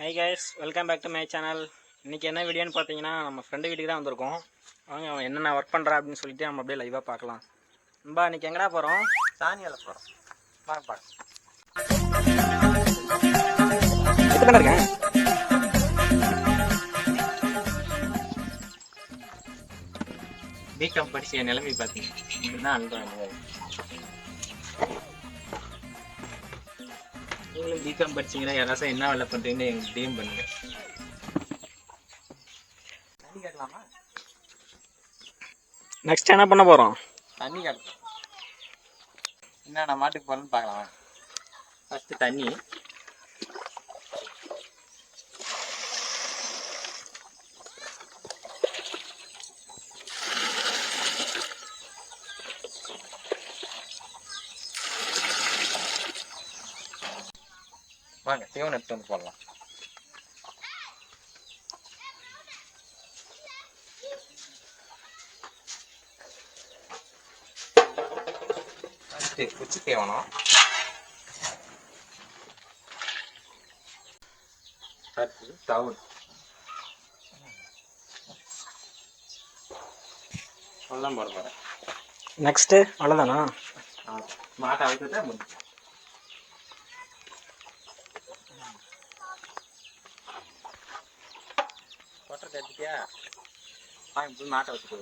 Hi guys welcome back to my channel இன்றைக்கி என்ன வீடியோன்னு பார்த்தீங்கன்னா நம்ம ஃப்ரெண்டு வீட்டுக்கு தான் வந்திருக்கோம். அவங்க அவன் என்னென்ன ஒர்க் பண்ணுறா அப்படின்னு சொல்லிட்டு நம்ம அப்படியே லைவாக பார்க்கலாம். நண்பா இன்றைக்கி எங்கடா போகிறோம் சாணியால போகிறோம் இப்போ தானே இருக்கேன்? பிகாம் படிச்ச நிலைமை பார்த்தீங்க இப்படிதான் அனுப்புறாங்க நீங்களும் பிகாம் படிச்சீங்கன்னா யாராச்சும் என்ன வேலை பண்ணுறீங்கன்னு எங்களுக்கு டிஎம் பண்ணுங்க. தண்ணி காட்டலாமா? நெக்ஸ்ட் என்ன பண்ண போகிறோம் தண்ணி காட்டலாம். என்னென்ன மாட்டுக்கு போகிறோன்னு பார்க்கலாம்? ஃபஸ்ட்டு தண்ணி. வாங்க தீவனம் எடுத்து வந்து போடலாம். ஃபஸ்ட்டு குச்சி தீவனம். அடுத்து அவ்வளோதான் போட போகிறேன் நெக்ஸ்ட்டு அவ்வளோதானா மாட்டை வைத்துட்டா முடிஞ்சு கொட்டை கட்டிட்டியா வாங்க போய் மாட்டை வச்சுக்கோ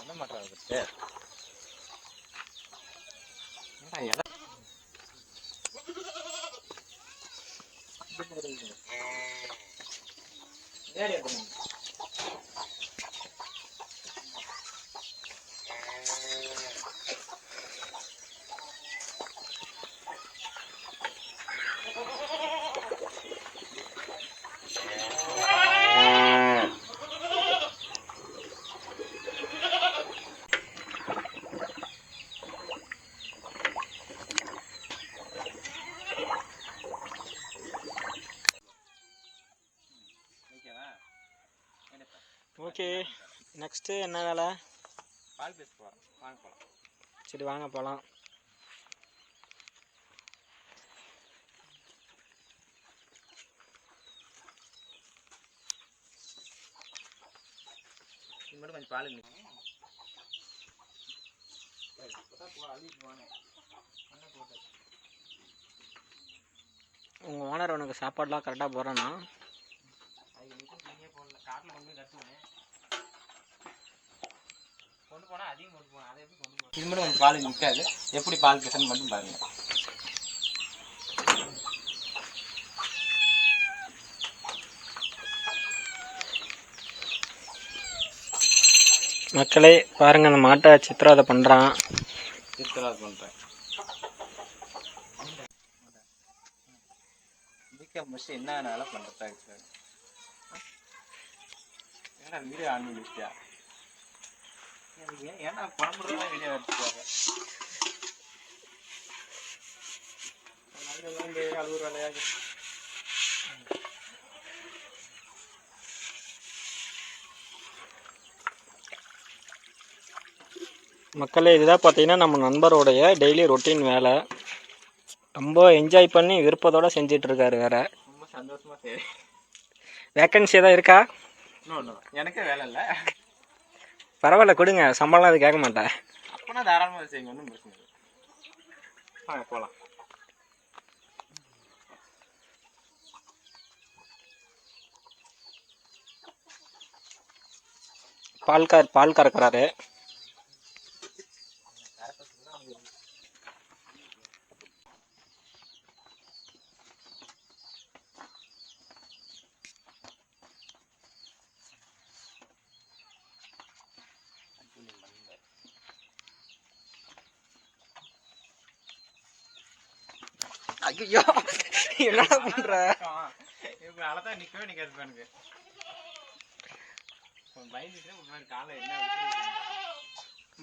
என்ன மாட்டை ஏறி எடுக்கணும். ஓகே நெக்ஸ்ட்டு என்ன வேலை? பால் பேச போகிறோம் வாங்க போகலாம் சரி வாங்க போகலாம் இது மட்டும் கொஞ்சம் பால் உங்கள் ஓனர் உனக்கு சாப்பாடுலாம் கரெக்டாக போகிறானா இது மட்டும் கொஞ்சம் பால் நிற்காது எப்படி பால் பேசன்னு மட்டும் பாருங்க. மக்களே பாருங்கள் அந்த மாட்டை சித்திரவதை பண்ணுறான் சித்தராஜ் பண்ணுறேன் பிகா முடிச்சு என்ன வேலை பண்ணுறதா சார் ஏன்னா வீடியோ ஆன் பண்ணி வச்சியா ஏன்னா குழம்புறதுலாம் வீடியோ எடுத்துக்காங்க. அழுகுற வேலையாக மக்களே இதுதான் பார்த்தீங்கன்னா நம்ம நண்பருடைய டெய்லி ரொட்டீன் வேலை. ரொம்ப என்ஜாய் பண்ணி விருப்பத்தோடு செஞ்சிட்ருக்காரு வேற. ரொம்ப சந்தோஷமா சரி வேக்கன்சி எதாவது இருக்கா? இன்னும் எனக்கே வேலை இல்லை. பரவாயில்ல கொடுங்க. சம்பளம் அது கேட்க மாட்டேன். அப்போனா தாராளமாக செய்யுங்க ஒன்றும் பிரச்சனை இல்லை. வாங்க போகலாம் பால்கார் பால் கறக்குறாரு ஐயோ என்னடா பண்ற? இப்போ அழகா நிற்கவே நிற்காது எனக்கு.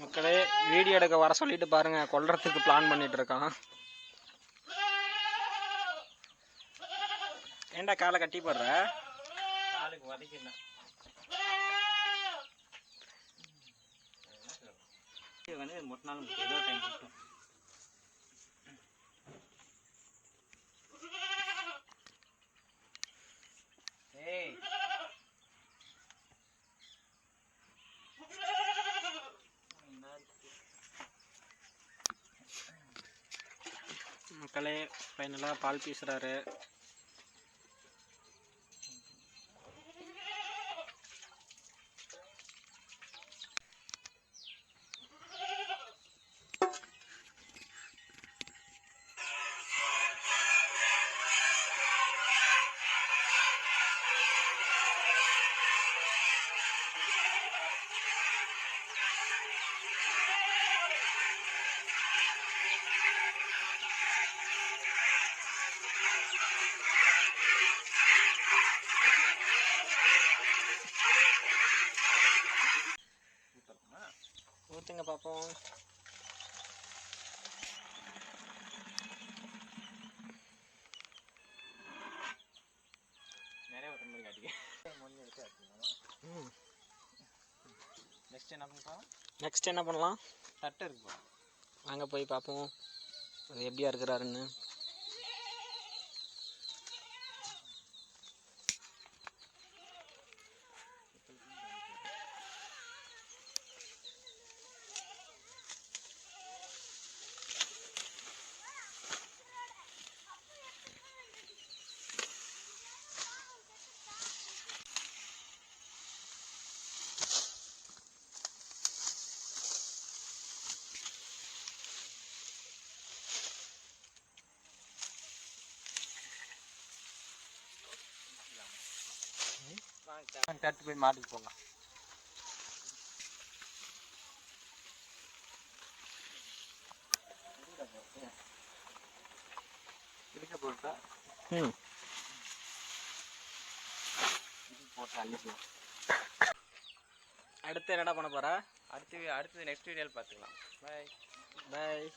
மக்களே வீடியோ எடுக்க வர சொல்லிட்டு பாருங்க கொல்றதுக்கு பிளான் பண்ணிட்டு இருக்கான். ஏன்டா காலை கட்டி போடுற? காலுக்கு வந்து மொத்த நாள் ஏதோ டைம் மட்டும் மக்களே ஃபைனலாக பால் பீசுகிறாரு ஊற்றுங்க பார்ப்போம். நிறைய ஒரு மாதிரி காட்டிக்க. ம். நெக்ஸ்ட் என்ன பண்ணுறோம் நெக்ஸ்ட் என்ன பண்ணலாம்? தட்டை இருக்கு வாங்க போய் பார்ப்போம். அது எப்படியா இருக்கிறாருன்னு. தட்டு போய் மாட்டுக்கு இருக்க போட்டா? ம். போட்டு அள்ளிக்கலாம் அடுத்து என்னடா பண்ண போகிறா அடுத்து அடுத்தது நெக்ஸ்ட் வீடியோவில் பார்த்துக்கலாம். பாய் பாய்